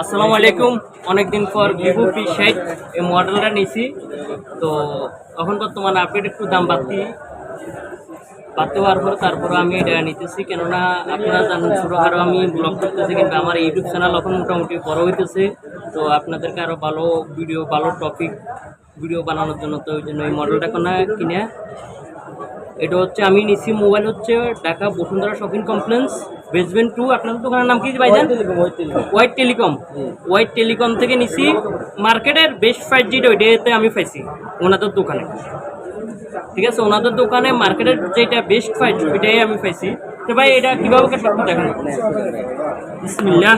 আসসালামু আলাইকুম। অনেকদিন পর ভিভো পি ষাট এই মডেলটা নিয়েছি। তো এখন বর্তমানে আপডেট একটু দাম বাড়তি বাড়তে হওয়ার পর তারপরে আমি এটা নিতেছি। কেননা আপনারা জানেন, ছোটো আরও আমি ব্লগ করতেছি, কিন্তু আমার ইউটিউব চ্যানেল এখন মোটামুটি বড় হইতেছে। তো আপনাদেরকে আরও ভালো ভিডিও ভালো টপিক ভিডিও বানানোর জন্য তো ওই জন্য এই মডেলটা কোনা কিনে। এটা হচ্ছে আমি নিছি মোবাইল হচ্ছে Dhaka Bashundhara shopping complex basement two আপনাদের দোকানের নাম কি ভাইজান হোয়াইট টেলিকম হোয়াইট টেলিকম থেকে নিছি মার্কেটের বেস্ট ফাইভ জিটা ওইটাতে আমি পাইছি ওনাদের দোকানে। ঠিক আছে ওনাদের দোকানে মার্কেটের যেটা বেস্ট ফাইভ ওইটাই আমি পাইছি। তো ভাই এটা কীভাবে কাটবে দেখেন। বিসমিল্লাহ।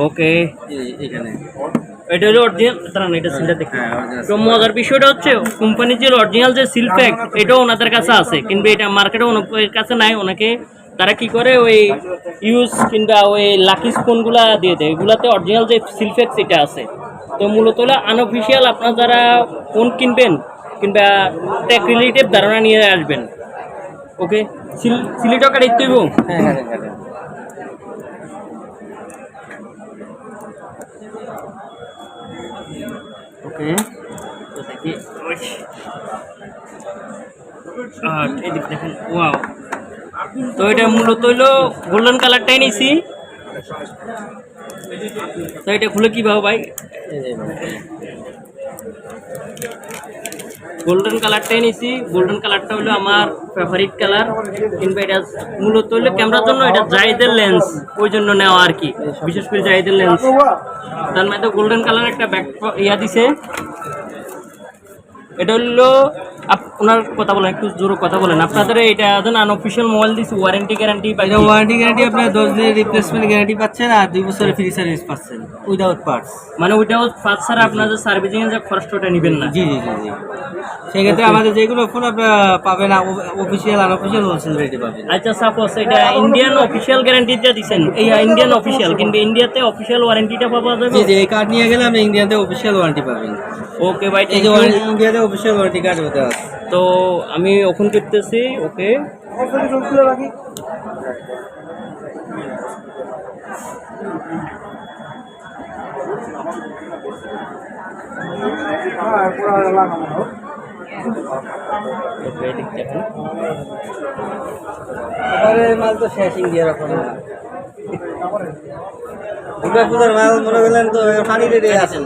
ওকে এখানে এটা হলো অরিজিনাল দাঁড়ান এটা সিলটা দেখি। হ্যাঁ, তো মজার বিষয়টা হচ্ছে কোম্পানির যে অরিজিনাল যে সিল প্যাক এটাও ওনাদের কাছে আছে কিন্তু এটা মার্কেটে ওনার কাছে নাই ওনাকে তারা কি করে ওই ইউজ কিংবা ওই লাকি স্পুনগুলা দিয়ে দেয়। এগুলাতে অরিজিনাল যে সিল প্যাক সেটা আছে তো মূলত হলো আনঅফিসিয়াল আপনার যারা ফোন কিনবেন কিংবা টেক রিলেটিভ ধারণা নিয়ে আসবেন। ওকে? সিল সিলিটকা দেখতে হইব? হ্যাঁ হ্যাঁ হ্যাঁ। ওকে। তো দেখি। ওই। আহ, এদিক দেখেন ওয়াও তো এটা মূলত হইল গোল্ডেন কালারটাই নিছি। তো এটা খুলে কি কীভাবে ভাই? গোল্ডেন কালারটাই নিছি। গোল্ডেন কালারটা হলো আমার ফেভারিট কালার কিংবা এটা মূলত হলো ক্যামেরার জন্য এটা জাইদের লেন্স ওই জন্য নেওয়া আর কি। বিশেষ করে জাইদের লেন্স তার মধ্যে গোল্ডেন কালার একটা ব্যাক ইয়া দিছে। এটা হলো ওনার কথা বলেন একটু জোরে কথা বলেন। আপনাদের এটা যেন আনঅফিসিয়াল মোবাইল দিছে ওয়ারেন্টি গ্যারান্টি এটা ওয়ারেন্টি গ্যারান্টি আপনার দশ দিনের রিপ্লেসমেন্ট গ্যারান্টি পাচ্ছেন আর দুই বছরের ফ্রি সার্ভিস পাচ্ছেন উইদাউট পার্টস মানে ওইটাও ফার্স্ট ছাড়া আপনাদের সার্ভিসিং এর যে খরচটা ওটা নেবেন না। জি জি জি জি। সেক্ষেত্রে আমাদের যেগুলো ফোন আপনারা পাবেন অফিসিয়াল আনঅফিসিয়াল হোলসেল রেটে পাবেন। আচ্ছা সাপোজ এটা ইন্ডিয়ান অফিসিয়াল গ্যারান্টি যা দিছেন। এই ইন্ডিয়ান অফিসিয়াল কিন্তু ইন্ডিয়াতে অফিসিয়াল ওয়ারেন্টিটা পাওয়া যাবে? জি জি এই কার্ড নিয়ে গেলে আপনি ইন্ডিয়াতে অফিসিয়াল ওয়ারেন্টি পাবেন। ওকে ভাই এই যে ওয়ারেন্টি ইন্ডিয়াতে অফিসিয়াল ওয়ারেন্টি কার্ড হতে আছে। তো আমি ওখান করতেছি ওকে। মাল তো মাল মনে করলেন তো পানি রেটে আছে।